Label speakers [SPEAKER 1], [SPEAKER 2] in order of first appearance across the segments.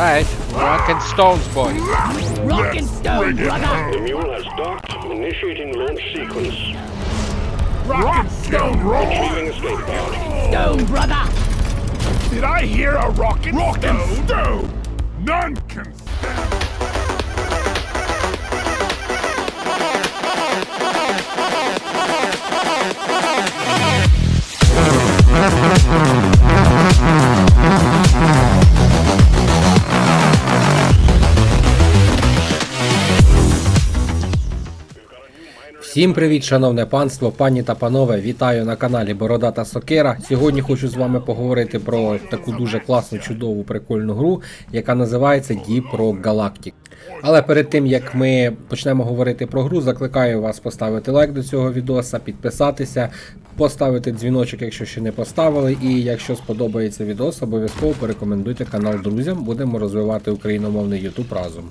[SPEAKER 1] Alright, rock and stones, boys.
[SPEAKER 2] Rock and stone, brother!
[SPEAKER 3] The mule has docked. Initiating launch sequence.
[SPEAKER 4] Rock and stone roll.
[SPEAKER 3] Retrieving escape pod.
[SPEAKER 2] Stone, brother!
[SPEAKER 4] Did I hear a rock and rock stone? and stone? None can stand.
[SPEAKER 5] Всім привіт, шановне панство, пані та панове. Вітаю на каналі Бородата Сокира. Сьогодні хочу з вами поговорити про таку дуже класну, чудову, прикольну гру, яка називається Deep Rock Galactic. Але перед тим як ми почнемо говорити про гру, закликаю вас поставити лайк до цього відоса, підписатися, поставити дзвіночок, якщо ще не поставили. І якщо сподобається відос, обов'язково порекомендуйте канал друзям. Будемо розвивати україномовний YouTube разом.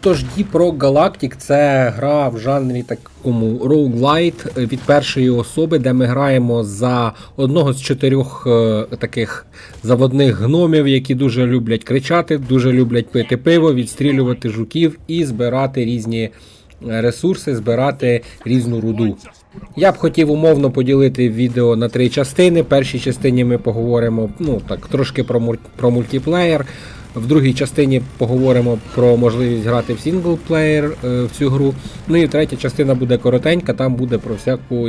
[SPEAKER 5] Тож Rock Galactic це гра в жанрі такому roguelite від першої особи, де ми граємо за одного з чотирьох е, таких заводних гномів, які дуже люблять кричати, дуже люблять пити пиво, відстрілювати жуків і збирати різні е, ресурси, збирати різну руду. Я б хотів умовно поділити відео на три частини. В першій частині ми поговоримо ну так трошки про, про мультиплеєр. В другій частині поговоримо про можливість грати в сінглплеєр е, в цю гру. Ну і третя частина буде коротенька, там буде про всяку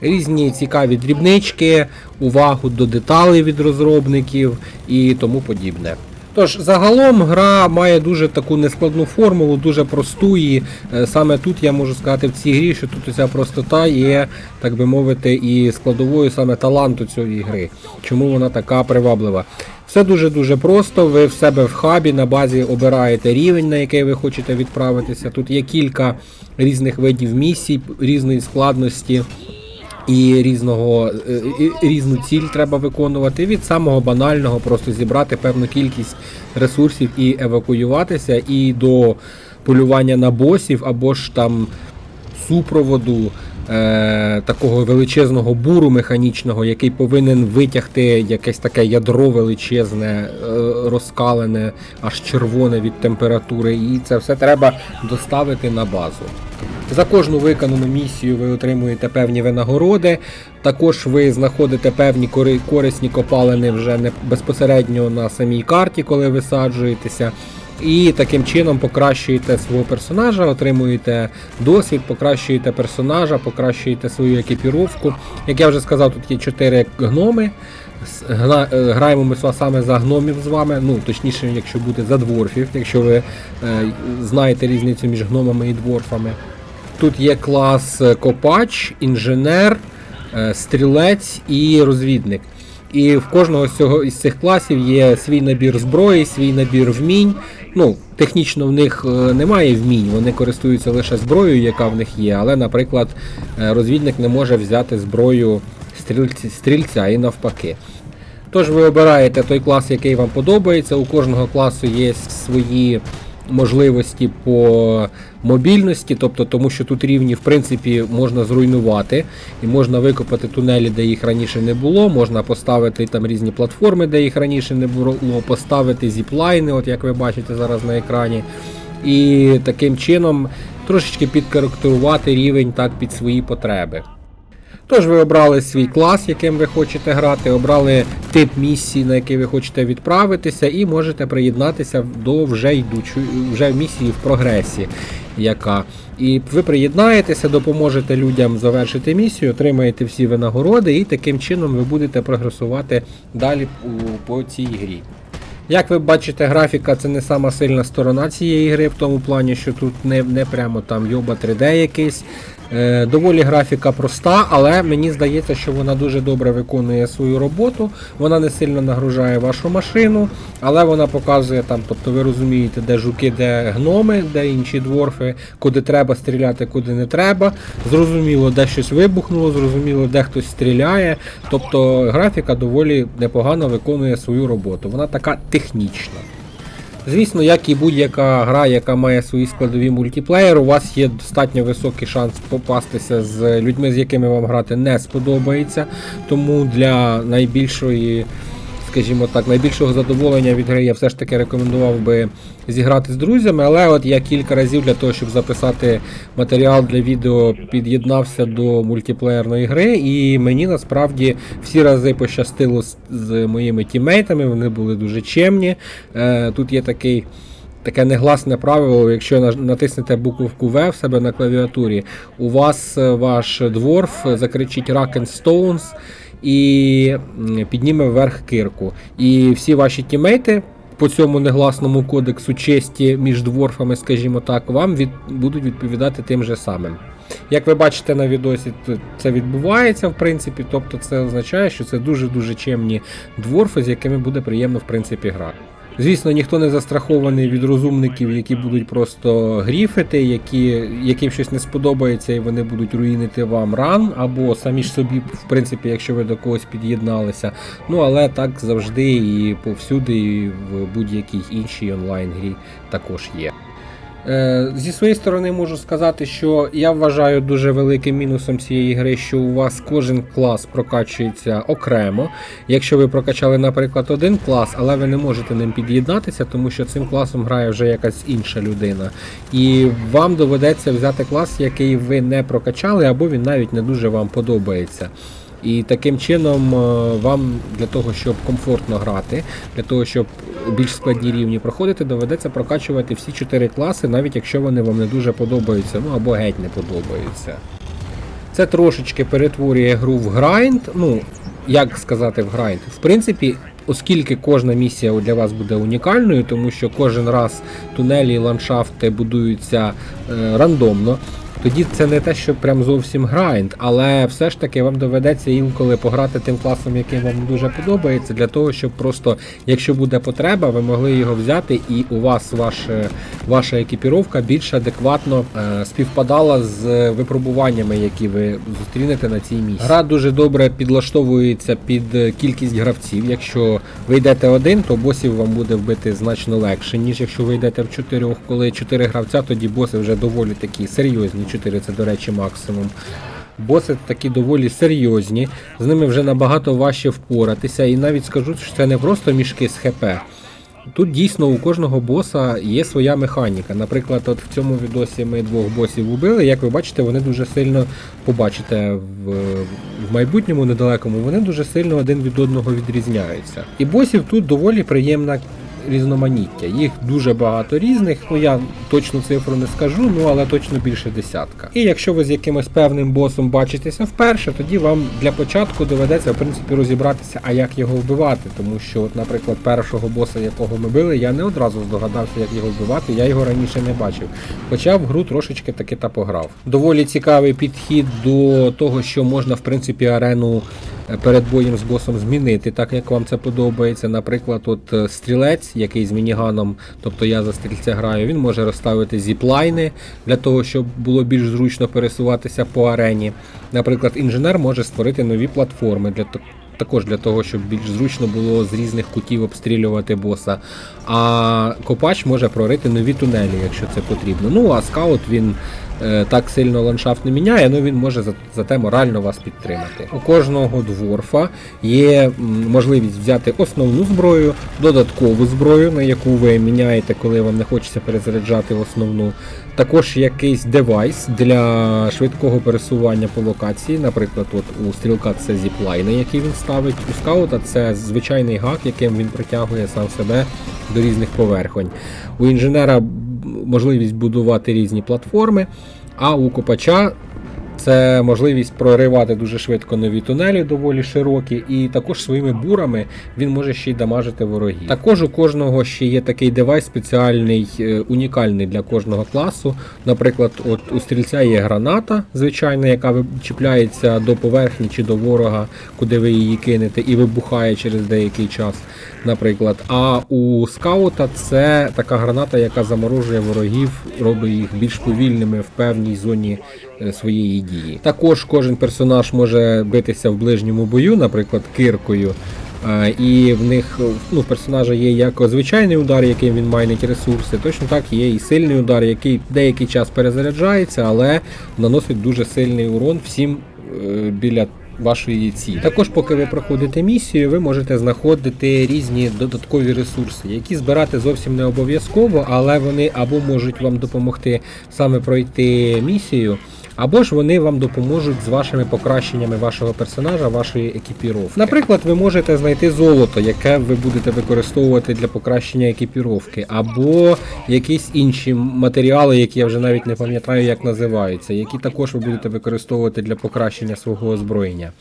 [SPEAKER 5] різні цікаві дрібнички, увагу до деталей від розробників і тому подібне. Тож, загалом гра має дуже таку нескладну формулу, дуже просту. І е, саме тут я можу сказати в цій грі, що тут уся простота є, так би мовити, і складовою саме таланту цієї гри. Чому вона така приваблива? Все дуже-дуже просто. Ви в себе в хабі на базі обираєте рівень, на який ви хочете відправитися. Тут є кілька різних видів місій, різної складності і різного е, і різну ціль треба виконувати. Від самого банального просто зібрати певну кількість ресурсів і евакуюватися, і до полювання на босів або ж там супроводу. Е, такого величезного буру механічного, який повинен витягти якесь таке ядро величезне, е, розкалене, аж червоне від температури, і це все треба доставити на базу. За кожну виконану місію ви отримуєте певні винагороди. Також ви знаходите певні корисні копалини вже не безпосередньо на самій карті, коли висаджуєтеся. І таким чином покращуєте свого персонажа, отримуєте досвід, покращуєте персонажа, покращуєте свою екіпіровку. Як я вже сказав, тут є 4 гноми. Е, Граємо ми саме за гномів з вами, ну точніше, якщо бути за дворфів, якщо ви е, знаєте різницю між гномами і дворфами. Тут є клас е, копач, інженер, стрілець і розвідник. І в кожного з цього із цих класів є свій набір зброї, свій набір вмінь. Ну, технічно в них немає вмінь, вони користуються лише зброєю, яка в них є. Але, наприклад, розвідник не може взяти зброю стрільця і навпаки. Тож ви обираєте той клас, який вам подобається. У кожного класу є свої можливості по мобільності, тобто тому що тут рівні в принципі можна зруйнувати і можна викопати тунелі, де їх раніше не було, можна поставити там різні платформи, де їх раніше не було, поставити зіплайни, от як ви бачите зараз на екрані. І таким чином трошечки підкоректувати рівень так під свої потреби. Тож ви обрали свій клас, яким ви хочете грати, обрали тип місії, на який ви хочете відправитися, і можете приєднатися до вже йдучої вже місії в прогресі. Яка. І ви приєднаєтеся, допоможете людям завершити місію, отримаєте всі винагороди, і таким чином ви будете прогресувати далі по цій грі. Як ви бачите, графіка це не сама сильна сторона цієї гри, в тому плані, що тут не, не прямо там йоба 3D якийсь. Е, доволі графіка проста, але мені здається, що вона дуже добре виконує свою роботу. Вона не сильно нагружає вашу машину, але вона показує там, тобто ви розумієте, де жуки, де гноми, де інші дворфи, куди треба стріляти, куди не треба. Зрозуміло, де щось вибухнуло, зрозуміло, де хтось стріляє. Тобто графіка доволі непогано виконує свою роботу. Вона така технічна. Звісно, як і будь-яка гра, яка має свої складові мультиплеєр, у вас є достатньо високий шанс попастися з людьми, з якими вам грати не сподобається. Тому для найбільшої, скажімо так, найбільшого задоволення від гри я все ж таки рекомендував би зіграти з друзями, але от я кілька разів для того, щоб записати матеріал для відео, під'єднався до мультиплеєрної гри, і мені насправді всі рази пощастило з, моїми тімейтами, вони були дуже чемні. Е, тут є такий. Таке негласне правило, якщо натиснете буковку V в себе на клавіатурі, у вас е, ваш дворф закричить Rock and Stones і підніме вверх кирку. І всі ваші тімейти по цьому негласному кодексу честі між дворфами, скажімо так, вам від, будуть відповідати тим же самим. Як ви бачите на відосі, це відбувається, в принципі, тобто це означає, що це дуже-дуже чемні дворфи, з якими буде приємно в принципі грати. Звісно, ніхто не застрахований від розумників, які будуть просто гріфити, які, яким щось не сподобається, і вони будуть руїнити вам ран, або самі ж собі, в принципі, якщо ви до когось під'єдналися. Ну але так завжди і повсюди, і в будь-якій іншій онлайн-грі також є. Е, Зі своєї сторони можу сказати, що я вважаю дуже великим мінусом цієї гри, що у вас кожен клас прокачується окремо. Якщо ви прокачали, наприклад, один клас, але ви не можете ним під'єднатися, тому що цим класом грає вже якась інша людина. І вам доведеться взяти клас, який ви не прокачали, або він навіть не дуже вам подобається. І таким чином е, вам для того, щоб комфортно грати, для того, щоб більш складні рівні проходити, доведеться прокачувати всі чотири класи, навіть якщо вони вам не дуже подобаються, ну або геть не подобаються. Це трошечки перетворює гру в грайнд. Ну, як сказати в грайнд? В принципі, оскільки кожна місія для вас буде унікальною, тому що кожен раз тунелі ландшафти будуються е, рандомно. Тоді це не те, що прям зовсім грайнд, але все ж таки вам доведеться інколи пограти тим класом, який вам дуже подобається, для того, щоб просто, якщо буде потреба, ви могли його взяти, і у вас ваше, ваша екіпіровка більш адекватно е, співпадала з випробуваннями, які ви зустрінете на цій місії. Гра дуже добре підлаштовується під кількість гравців. Якщо ви йдете один, то босів вам буде вбити значно легше, ніж якщо ви йдете в чотирьох. Коли чотири гравця, тоді боси вже доволі такі серйозні. Чотири це, до речі, максимум. Боси такі доволі серйозні, з ними вже набагато важче впоратися, і навіть скажу, що це не просто мішки з ХП. Тут дійсно у кожного боса є своя механіка. Наприклад, от в цьому відосі ми двох босів убили. Як ви бачите, вони дуже сильно побачите в, в майбутньому недалекому, вони дуже сильно один від одного відрізняються. І босів тут доволі приємна різноманіття. Їх дуже багато різних. Ну я точну цифру не скажу, ну але точно більше десятка. І якщо ви з якимось певним босом бачитеся вперше, тоді вам для початку доведеться в принципі розібратися, а як його вбивати. Тому що, наприклад, першого боса, якого ми били, я не одразу здогадався, як його вбивати. Я його раніше не бачив. Хоча в гру трошечки таки та пограв. Доволі цікавий підхід до того, що можна в принципі арену перед боєм з босом змінити, так як вам це подобається. Наприклад, от е, стрілець, який з мініганом, тобто я за стрільця граю, він може розставити зіплайни для того, щоб було більш зручно пересуватися по арені. Наприклад, інженер може створити нові платформи для. Також для того, щоб більш зручно було з різних кутів обстрілювати боса. А копач може прорити нові тунелі, якщо це потрібно. Ну а скаут він так сильно ландшафт не міняє, але він може зате морально вас підтримати. У кожного дворфа є можливість взяти основну зброю, додаткову зброю, на яку ви міняєте, коли вам не хочеться перезаряджати основну. Також якийсь девайс для швидкого пересування по локації. Наприклад, от у стрілка це зіплайни, які він ставить. У скаута це звичайний гак, яким він притягує сам себе до різних поверхонь. У інженера можливість будувати різні платформи, а у копача це можливість проривати дуже швидко нові тунелі, доволі широкі, і також своїми бурами він може ще й дамажити ворогів. Також у кожного ще є такий девайс спеціальний, е, унікальний для кожного класу. Наприклад, от у стрільця є граната, звичайна, яка чіпляється до поверхні чи до ворога, куди ви її кинете, і вибухає через деякий час. Наприклад, а у скаута це така граната, яка заморожує ворогів, робить їх більш повільними в певній зоні своєї дії. Також кожен персонаж може битися в ближньому бою, наприклад, киркою. Е, І в них ну, в персонажа є як звичайний удар, яким він майнить ресурси, точно так є і сильний удар, який деякий час перезаряджається, але наносить дуже сильний урон всім е, біля вашої цілі. Також, поки ви проходите місію, ви можете знаходити різні додаткові ресурси, які збирати зовсім не обов'язково, але вони або можуть вам допомогти саме пройти місію. Або ж вони вам допоможуть з вашими покращеннями вашого персонажа, вашої екіпіровки. Наприклад, ви можете знайти золото, яке ви будете використовувати для покращення екіпіровки, або якісь інші матеріали, які я вже навіть не пам'ятаю, як називаються, які також ви будете використовувати для покращення свого озброєння.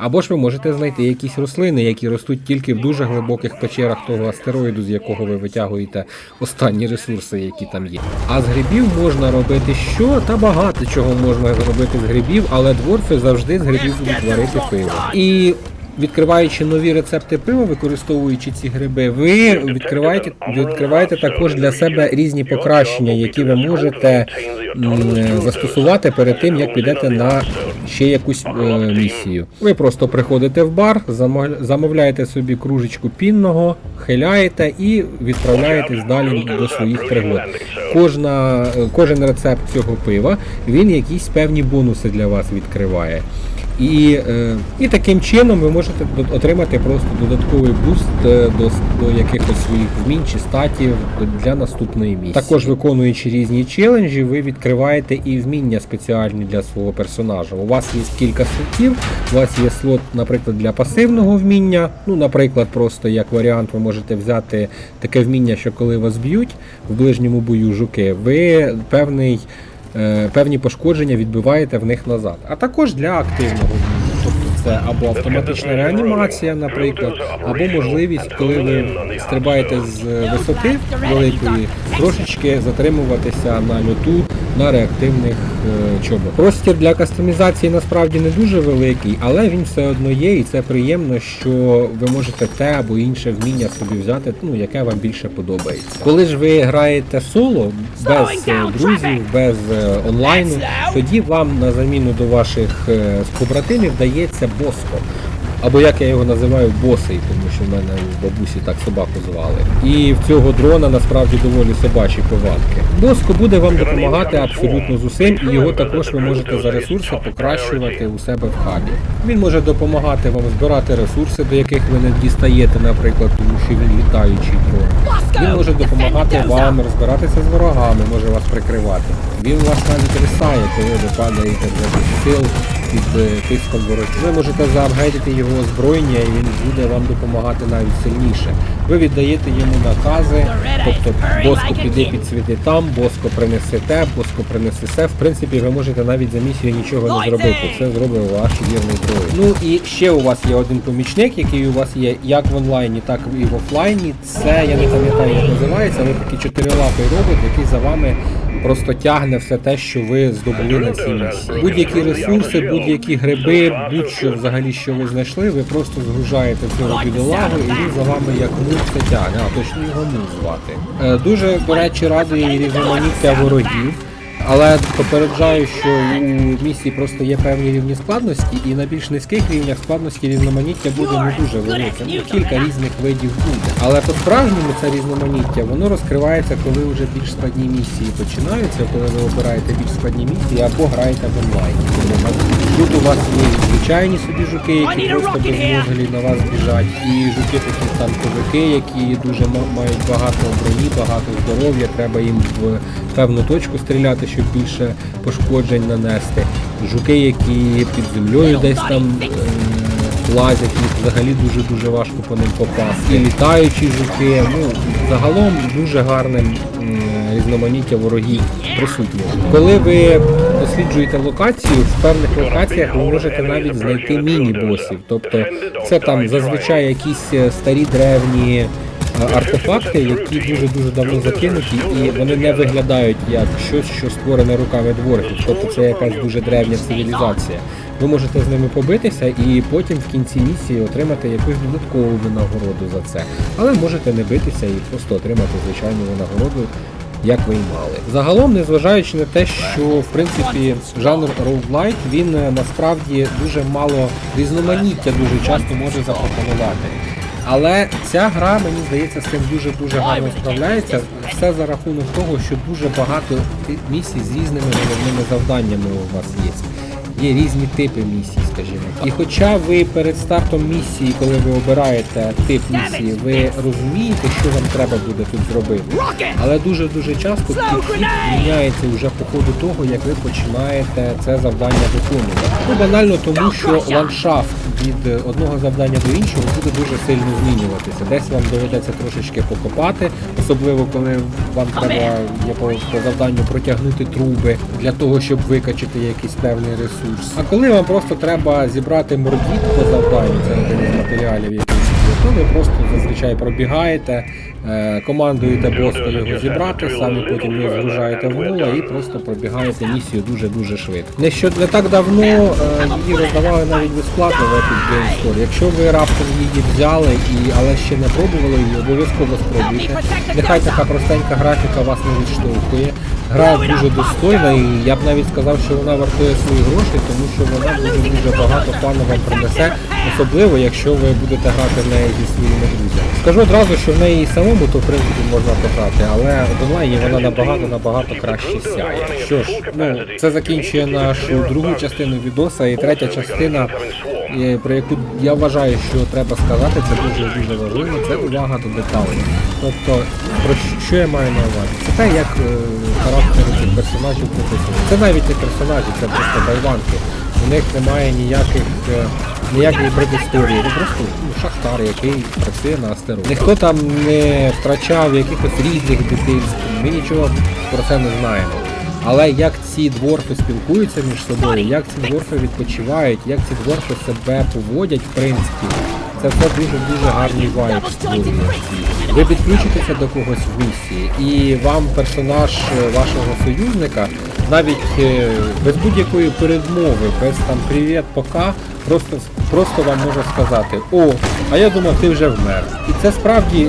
[SPEAKER 5] Або ж ви можете знайти якісь рослини, які ростуть тільки в дуже глибоких печерах того астероїду, з якого ви витягуєте останні ресурси, які там є. А з грибів можна робити що? Та багато чого можна зробити з грибів, але дворфи завжди з грибів будуть варити пиво. І Відкриваючи нові рецепти пива, використовуючи ці гриби, ви відкриваєте, відкриваєте також для себе різні покращення, які ви можете застосувати перед тим, як підете на ще якусь е, місію. Ви просто приходите в бар, замовляєте собі кружечку пінного, хиляєте і відправляєтесь далі до своїх пригод. Кожна, е, кожен рецепт цього пива він якісь певні бонуси для вас відкриває. І, е, і таким чином ви можете отримати просто додатковий буст е, до, до якихось своїх вмінь чи статів для наступної місії. Також виконуючи різні челенджі, ви відкриваєте і вміння спеціальні для свого персонажа. У вас є кілька слотів, у вас є слот, наприклад, для пасивного вміння. Ну, наприклад, просто як варіант, ви можете взяти таке вміння, що коли вас б'ють в ближньому бою жуки, ви певний певні пошкодження відбиваєте в них назад. А також для активного це або автоматична реанімація, наприклад, або можливість, коли ви стрибаєте з висоти великої, трошечки затримуватися на льоту на реактивних е, чобах. Простір для кастомізації насправді не дуже великий, але він все одно є, і це приємно, що ви можете те або інше вміння собі взяти, ну яке вам більше подобається. Коли ж ви граєте соло без е, друзів, без е, онлайну, тоді вам на заміну до ваших побратимів дається боско. Або як я його називаю босий, тому що в мене у бабусі так собаку звали. І в цього дрона насправді доволі собачі повадки. Боско буде вам допомагати абсолютно з усім, і його також ви можете за ресурси покращувати у себе в хабі. Він може допомагати вам збирати ресурси, до яких ви не дістаєте, наприклад, тому що він літаючий дрон. Він може допомагати вам розбиратися з ворогами, може вас прикривати. Він вас навіть рисає, коли ви падаєте з сил під е, тиском ворогів. Ви можете заапгрейдити його озброєння і він буде вам допомагати навіть сильніше. Ви віддаєте йому накази, тобто боско піди підсвіти там, боско принеси те, боско принеси се. В принципі, ви можете навіть за місію нічого не зробити. Це зробив ваш вірний друг. Ну і ще у вас є один помічник, який у вас є як в онлайні, так і в офлайні. Це я не пам'ятаю, як називається, але такий чотирилапий робот, який за вами просто тягне все те, що ви здобули на цій місії. Будь-які ресурси, будь-які гриби, будь-що взагалі, що ви знайшли, ви просто згружаєте цього бідолагу, і він за вами як мув це тягне. А точно його мув звати. Е, Дуже, до речі, радує різноманіття ворогів. Але попереджаю, що у місії просто є певні рівні складності, і на більш низьких рівнях складності різноманіття буде не дуже велике. Ну, кілька різних видів буде. Але по-справжньому це різноманіття воно розкривається, коли вже більш складні місії починаються, коли ви обираєте більш складні місії або граєте в онлайн. Тут у вас є звичайні собі жуки, які просто без мозглі на вас біжать, і жуки такі танковики, які дуже мають багато броні, багато здоров'я, треба їм в певну точку стріляти, щоб більше пошкоджень нанести. Жуки, які під землею десь там е, лазять, їх взагалі дуже-дуже важко по ним попасти. І літаючі жуки, ну загалом дуже гарне м, різноманіття ворогів присутнє. Коли ви досліджуєте локацію, в певних локаціях ви можете навіть знайти міні-босів. Тобто це там зазвичай якісь е, старі древні е, артефакти, які дуже-дуже давно закинуті, і вони не виглядають як щось, що створене руками дворфів. Тобто це якась дуже древня цивілізація. Ви можете з ними побитися і потім в кінці місії отримати якусь додаткову винагороду за це. Але можете не битися і просто отримати звичайну винагороду, як ви і мали. Загалом, незважаючи на те, що в принципі жанр роуглайт, він е, насправді дуже мало різноманіття дуже часто може запропонувати. Але ця гра, мені здається, з цим дуже-дуже гарно справляється. Все за рахунок того, що дуже багато місій з різними головними завданнями у вас є. Є різні типи місій, скажімо так. І хоча ви перед стартом місії, коли ви обираєте тип місії, ви розумієте, що вам треба буде тут зробити. Але дуже-дуже часто підхід міняється вже по ходу того, як ви починаєте це завдання виконувати. Ну банально тому, що ландшафт від одного завдання до іншого буде дуже сильно змінюватися. Десь вам доведеться трошечки покопати, особливо коли вам треба є по, по завданню протягнути труби для того, щоб викачати якийсь певний ресурс. А коли вам просто треба зібрати мордіт по завданню, це один із матеріалів, який є, то ви просто зазвичай пробігаєте, е, командуєте боска його зібрати, самі потім його згружаєте в нула і просто пробігаєте місію дуже-дуже швидко. Не що не так давно е, її роздавали навіть безплатно в Epic Games Store. Якщо ви раптом її взяли і але ще не пробували її, обов'язково спробуйте. Нехай така простенька графіка вас не відштовхує. Гра дуже достойна, і я б навіть сказав, що вона вартує свої гроші, тому що вона дуже дуже багато фану вам принесе, особливо якщо ви будете грати в неї зі своїми друзями. Скажу одразу, що в неї самому то в принципі можна пограти, але в онлайні вона набагато набагато краще сяє. Що ж, ну це закінчує нашу другу частину відоса, і третя частина, про яку я вважаю, що треба сказати, це дуже дуже важливо. Це увага до деталей. Тобто, про що- я маю на увазі? Це те, як е, характери цих персонажів прописані. Це навіть не персонажі, це просто байванки. У них немає ніяких е, ніякої предісторії. Ну просто ну, шахтар, який працює на астероїді. Ніхто там не втрачав якихось рідних дитинств. Ми нічого про це не знаємо. Але як ці дворфи спілкуються між собою, як ці дворфи відпочивають, як ці дворфи себе поводять, в принципі, це все дуже-дуже гарний вайб створює. Ви підключитеся до когось в місії, і вам персонаж вашого союзника навіть е, без будь-якої передмови, без там привіт, пока, просто, просто вам може сказати, о, а я думав, ти вже вмер. І це справді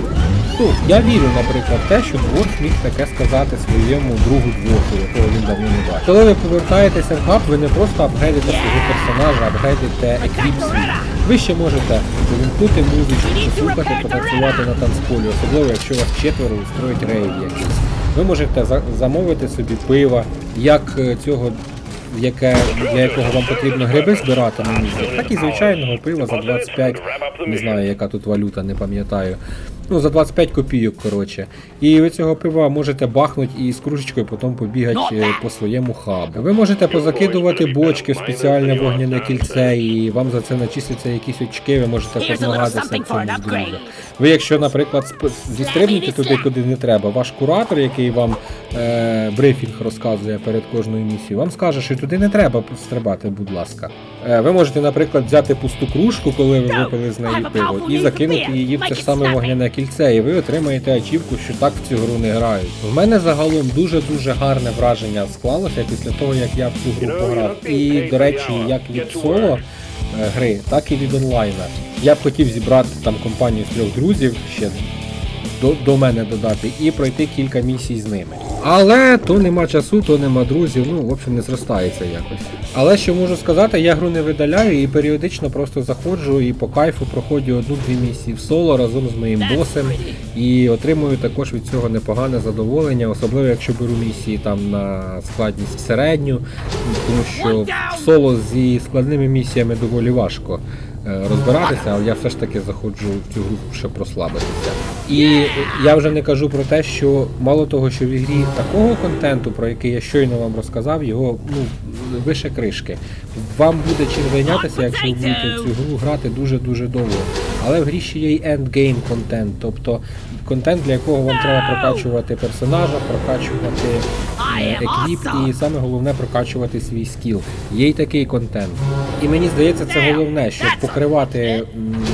[SPEAKER 5] Ну, я вірю, наприклад, те, що дворф міг таке сказати своєму другу дворфу, якого він давно не бачив. Коли ви повертаєтеся в хаб, ви не просто апгрейдите свого персонажа, апгрейдите еквіп свій. Ви ще можете увімкнути музичку, послухати, потанцювати на танцполі, особливо якщо вас четверо устроїть рейв якийсь. Ви можете замовити собі пива, як е, цього яке, для якого вам потрібно гриби збирати на місці, так і звичайного пива за 25, не знаю, яка тут валюта, не пам'ятаю. Ну, за 25 копійок, коротше. І ви цього пива можете бахнути і з кружечкою потім побігати е, по своєму хабу. Ви можете позакидувати бочки в спеціальне вогняне кільце, і вам за це начислиться якісь очки, ви можете позмагатися в цьому друзями. Ви, якщо, наприклад, зістрибнете туди, куди не треба, ваш куратор, який вам е, брифінг розказує перед кожною місією, вам скаже, що туди не треба стрибати, будь ласка. Е, ви можете, наприклад, взяти пусту кружку, коли ви випили з неї пиво, і закинути її в те ж саме вогняне кільце, і ви отримаєте ачівку, що так в цю гру не грають. В мене загалом дуже-дуже гарне враження склалося після того, як я в цю гру пограв. І, до речі, як від соло е, гри, так і від онлайна. Я б хотів зібрати там компанію з трьох друзів ще до, до мене додати і пройти кілька місій з ними. Але то нема часу, то нема друзів, ну, в общем, не зростається якось. Але що можу сказати, я гру не видаляю і періодично просто заходжу і по кайфу проходжу одну-дві місії в соло разом з моїм босом і отримую також від цього непогане задоволення, особливо якщо беру місії там на складність середню, тому що в соло зі складними місіями доволі важко е, розбиратися, але я все ж таки заходжу в цю гру, щоб розслабитися. І я вже не кажу про те, що мало того, що в ігрі такого контенту, про який я щойно вам розказав, його ну вище кришки. Вам буде чим зайнятися, якщо ви будете в цю гру грати дуже-дуже довго. Але в грі ще є й ендгейм контент, тобто контент, для якого вам треба прокачувати персонажа, прокачувати е, еквіп і саме головне прокачувати свій скіл. Є й такий контент. І мені здається, це головне, щоб покривати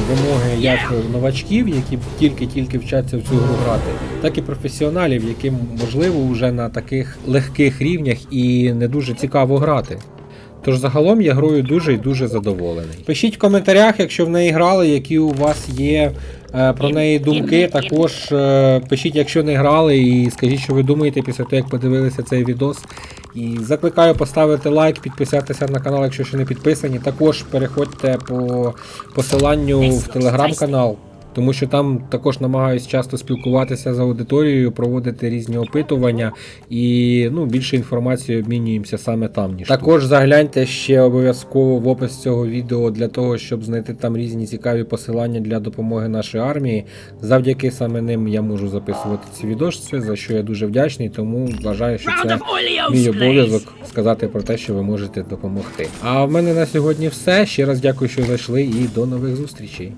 [SPEAKER 5] вимоги як новачків, які тільки-тільки вчаться в цю гру грати, так і професіоналів, яким можливо вже на таких легких рівнях і не дуже цікаво грати. Тож загалом я грою дуже і дуже задоволений. Пишіть в коментарях, якщо в неї грали, які у вас є е, про неї думки. Також е, пишіть, якщо не грали, і скажіть, що ви думаєте після того, як подивилися цей відос. І закликаю поставити лайк, підписатися на канал, якщо ще не підписані. Також переходьте по посиланню в телеграм-канал. Тому що там також намагаюсь часто спілкуватися з аудиторією, проводити різні опитування і ну, більше інформації обмінюємося саме там, ніж також загляньте ще обов'язково в опис цього відео для того, щоб знайти там різні цікаві посилання для допомоги нашій армії. Завдяки саме ним я можу записувати ці відоси, за що я дуже вдячний, тому вважаю, що це мій обов'язок сказати про те, що ви можете допомогти. А в мене на сьогодні все. Ще раз дякую, що зайшли, і до нових зустрічей.